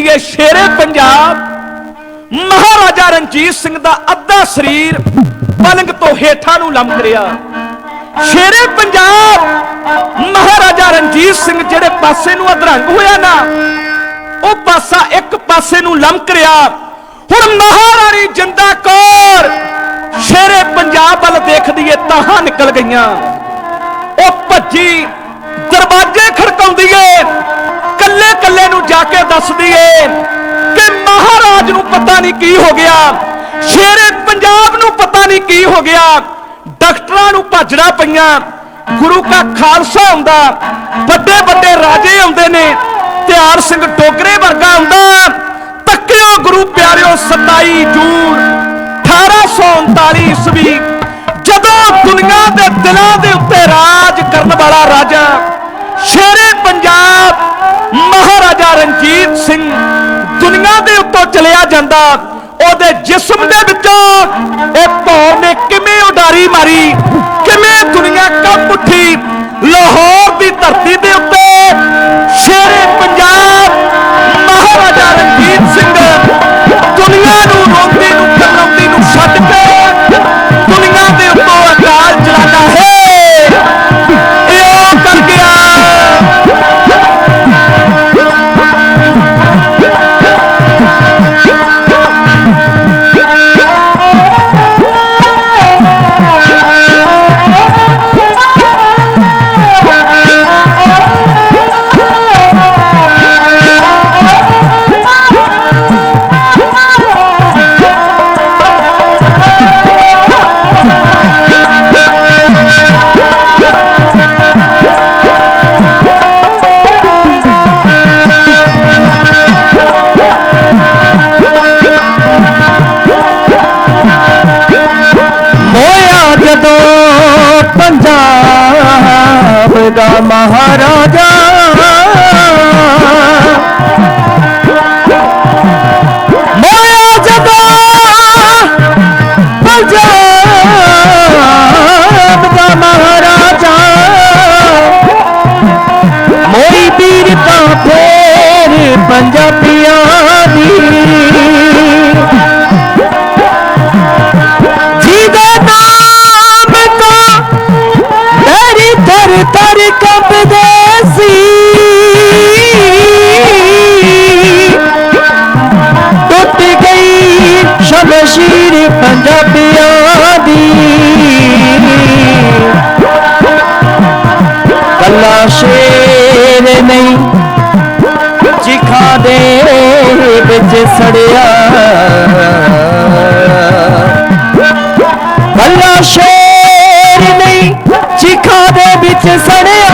ਦੀਏ ਸ਼ੇਰੇ ਪੰਜਾਬ। ਮਹਾਰਾਜਾ ਰਣਜੀਤ ਸਿੰਘ ਦਾ ਅੱਧਾ ਸਰੀਰ ਪਲੰਗ ਤੋਂ ਹੇਠਾਂ ਨੂੰ ਲਮਕ ਰਿਹਾ। ਸ਼ੇਰੇ ਪੰਜਾਬ, ਮਹਾਰਾਜਾ ਰਣਜੀਤ ਸਿੰਘ ਜਿਹੜੇ ਪਾਸੇ ਨੂੰ ਅਧਰੰਗ ਹੋਇਆ ਨਾ, ਉਹ ਪਾਸਾ ਇੱਕ ਪਾਸੇ ਨੂੰ ਲਮਕ ਰਿਹਾ। ਹੁਣ ਮਹਾਰਾਣੀ ਜਿੰਦਾ ਕੌਰ ਸ਼ੇਰੇ ਪੰਜਾਬ ਵੱਲ ਦੇਖਦੀ ਏ ਤਾਹਾਂ ਨਿਕਲ ਗਈਆਂ। ਉਹ ਭੱਜੀ ਜਾ ਕੇ ਦੱਸਦੀ ਏ ਕਿ ਮਹਾਰਾਜ ਨੂੰ ਪਤਾ ਨਹੀਂ ਕੀ ਹੋ ਗਿਆ। ਸ਼ੇਰੇ ਪੰਜਾਬ ਨੂੰ ਪਤਾ ਨਹੀਂ ਕੀ ਹੋ ਗਿਆ। ਡਾਕਟਰਾਂ ਨੂੰ ਭੱਜਣਾ ਪਈਆਂ। ਗੁਰੂ ਕਾ ਖਾਲਸਾ ਹੁੰਦਾ। ਵੱਡੇ ਵੱਡੇ ਰਾਜੇ ਆਉਂਦੇ ਨੇ। ਧਿਆਨ ਸਿੰਘ ਡੋਗਰੇ ਵਰਗਾ ਆਉਂਦਾ ਤੱਕਿਓ ਗੁਰੂ ਪਿਆਰਿਓ 27 ਜੂਨ 1839 ਈਸਵੀ, ਜਦੋਂ ਦੁਨੀਆ ਦੇ ਦਿਲਾਂ ਦੇ ਉੱਤੇ ਰਾਜ ਜਾਂਦਾ। ਉਹਦੇ ਜਿਸਮ ਦੇ ਵਿੱਚੋਂ ਇਹ ਭੌਰ ਨੇ ਕਿਵੇਂ ਉਡਾਰੀ ਮਾਰੀ, ਕਿਵੇਂ ਦੁਨੀਆ ਕੰਬ ਉੱਠੀ, ਲਾਹੌਰ ਦੀ ਧਰਤੀ ਪੰਜਾਬ ਦਾ ਮਹਾਰਾਜਾ। ਹੋਇਆ ਜਦੋਂ ਪੰਜਾਬ ਦਾ ਮਹਾਰਾਜਾ। ਮੋਈ ਵੀਰ ਤਾਂ ਫੇਰ ਪੰਜਾਬੀਆਂ ਦੀ ਸ਼ੇਰ ਨਹੀਂ। ਚਿਖਾ ਦੇ ਵਿੱਚ ਸੜਿਆ। ਕੱਲਾ ਸ਼ੇਰ ਨਹੀਂ ਚਿਖਾ ਦੇ ਵਿੱਚ ਸੜਿਆ।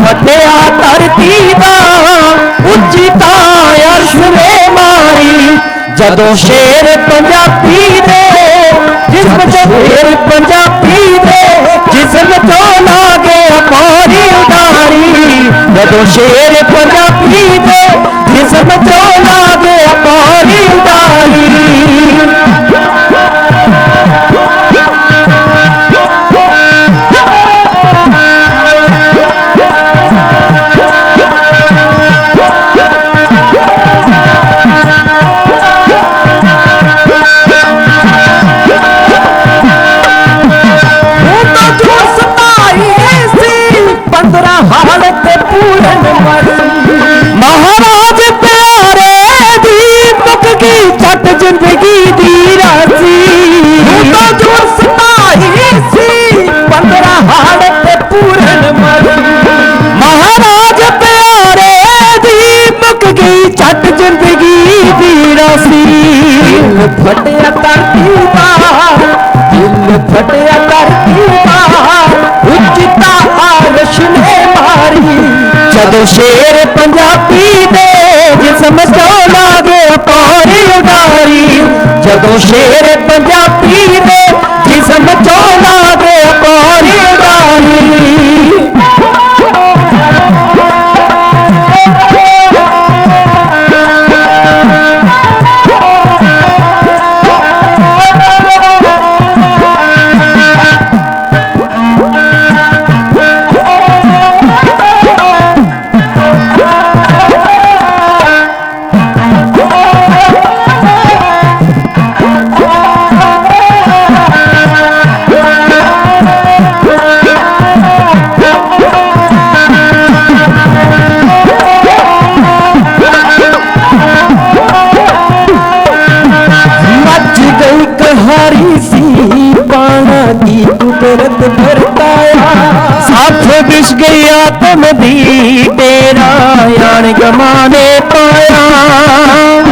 ਦਿਲ ਧਰਤੀ ਦਾ ਉੱਚੀ ਅਰਸ਼ ਨੇ ਮਾਰੀ। ਜਦੋਂ ਸ਼ੇਰ ਪੰਜਾਬੀ ਦੇ ਜਿਸਮ ਚ ਸ਼ੇਰ ਪੰਜਾਬੀ ਦੇ ਜਿਸਮ ਤੋਂ ਲਾਗੇ ਮਾਰੀ ਉਡਾਰੀ। ਜਦੋਂ ਸ਼ੇਰ ਪੰਜਾਬੀ ਦੇ ਜਿਸਮ ਤੋਂ ਲਾਗੇ ਪਾਰੀ ਉਡਾਰੀ। ਛੱਟ ਜ਼ਿੰਦਗੀ ਦੀ ਰਾਸੀ। ਦਿਲ ਫਟਿਆ ਧਰਤੀ ਦਾ ਦਿਲ ਫਟਿਆ ਧਰਤੀ ਦਾ ਉੱਚਤਾ ਆਰਸ਼ ਨੇ ਮਾਰੀ। ਜਦੋਂ ਸ਼ੇਰ ਪੰਜਾਬੀ ਦੇ ਜਿਸਮ ਚੋਂ ਲਾਗੇ ਪਾਰੀ ਉਡਾਰੀ ਜਦੋਂ ਸ਼ੇਰ ਪੰਜਾਬੀ ਦੇ ਜਿਸਮ ਚੋਂ ਸਾਥ ਵਿਸ ਗਈ ਆਤਮ ਦੀ ਤੇਰਾ ਯਾਨ ਗਮਾਨੇ ਪਾਇਆ।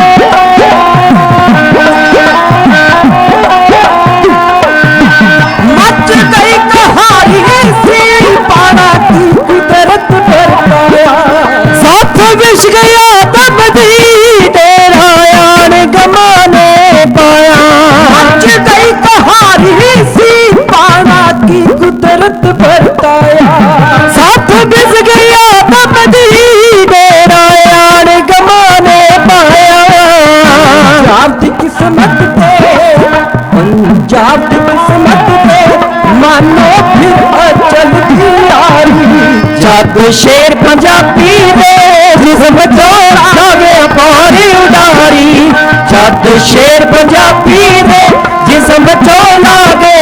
ਪੰਜਾਬ ਦੀ ਕਿਸਮਤ ਤੇ ਪੰਜਾਬ ਦੀ ਕਿਸਮਤ ਤੇ, ਮਾਨੋ ਫਿਰ ਅਚਲ ਦੀ ਯਾਰੀ ਜਦ ਸ਼ੇਰ ਪੰਜਾਬੀ ਦੇ ਜਿਸਮ ਚੋਂ ਲਾਵੇ ਪਾਰੀ ਉਡਾਰੀ। ਜਦ ਸ਼ੇਰ ਪੰਜਾਬੀ ਦੇ ਜਿਸਮ ਚੋਂ ਲਾਗੇ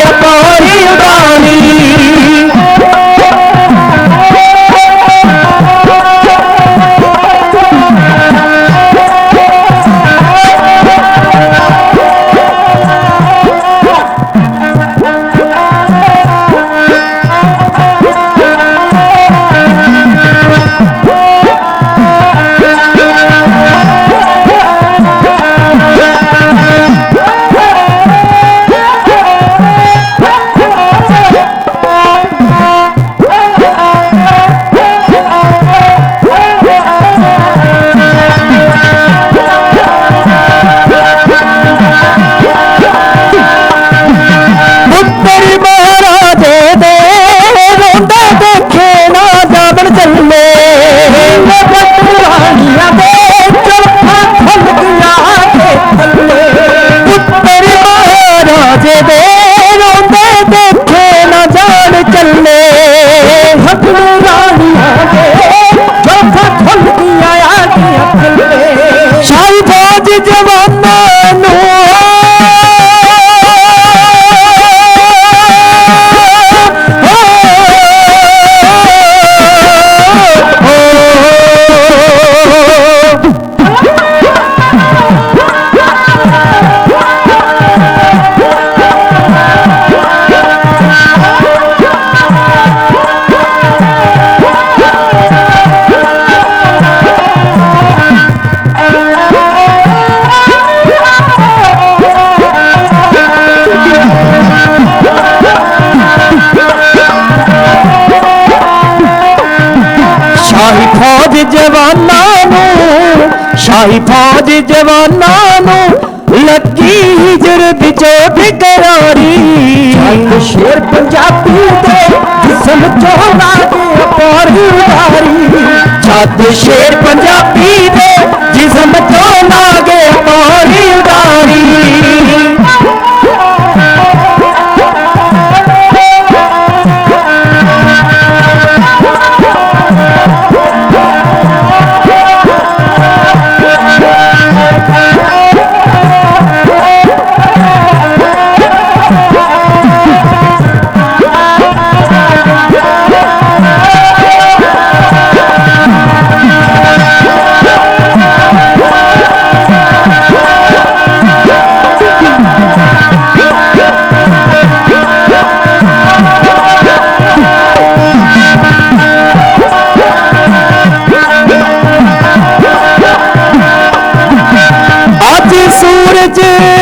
ਸ਼ਾਹੀ ਫੌਜ ਜਵਾਨਾਂ ਨੂੰ ਲੱਗੀ ਹਿਜਰ ਵਿੱਚੋਂ ਬਿਕਰਾਰੀ। ਜਦ ਸ਼ੇਰ ਪੰਜਾਬੀ ਦੇ ਜਿਸਮ ਚੋਂ ਲਾਗੇ ਪਾਰੀ ਉਡਾਰੀ ਜਦ ਸ਼ੇਰ ਪੰਜਾਬੀ ਦੇ 姐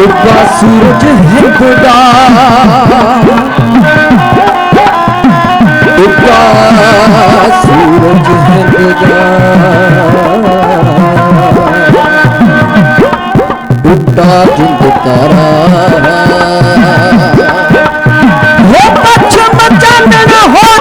ਡੁੱਬਾ ਸੂਰਜ ਹਿੰਦ ਦਾ। ਡੁੱਬਾ ਸੂਰਜ ਹਿੰਦ ਦਾ। ਡੁੱਬਾ ਜਿੰਦ ਤਾਰਾ। ਉਹ ਪੱਛਮ ਚਾਨਣ ਹੋ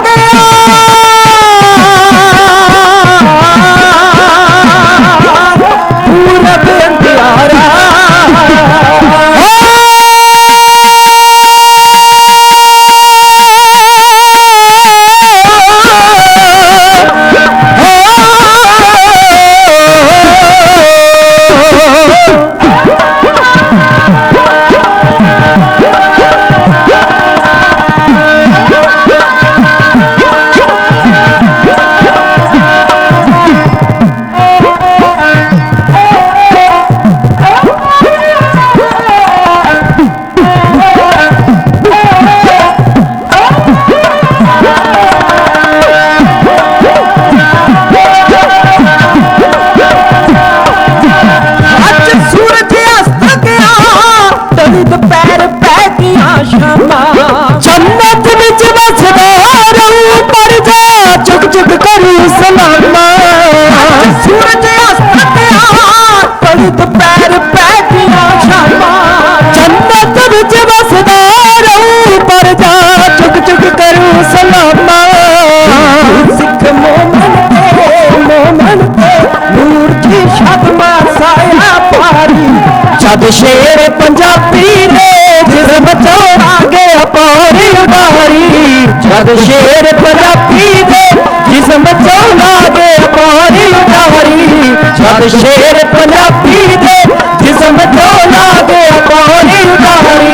ਜਦ ਸ਼ੇਰ ਪੰਜਾਬੀ ਨੇ ਜਿਸਮ ਚੋਰਾਂਗੇ ਪਾਰੀ ਉਡਾਰੀ ਜਦ ਸ਼ੇਰ ਪੰਜਾਬੀ ਨੇ ਜਿਸਮ ਚੋਰਾਂਗੇ ਪਾਰੀ ਉਡਾਰੀ ਜਦ ਸ਼ੇਰ ਪੰਜਾਬੀ ਨੇ ਜਿਸਮ ਚੋਰਾਂਗੇ ਪਾਰੀ ਉਡਾਰੀ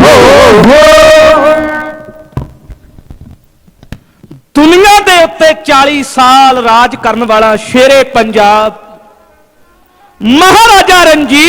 ਹੋ ਹੋ। ਦੁਨੀਆ ਦੇ ਉੱਤੇ 40 ਸਾਲ ਰਾਜ ਕਰਨ ਵਾਲਾ ਸ਼ੇਰੇ ਪੰਜਾਬ ਮਹਾਰਾਜਾ ਰਣਜੀਤ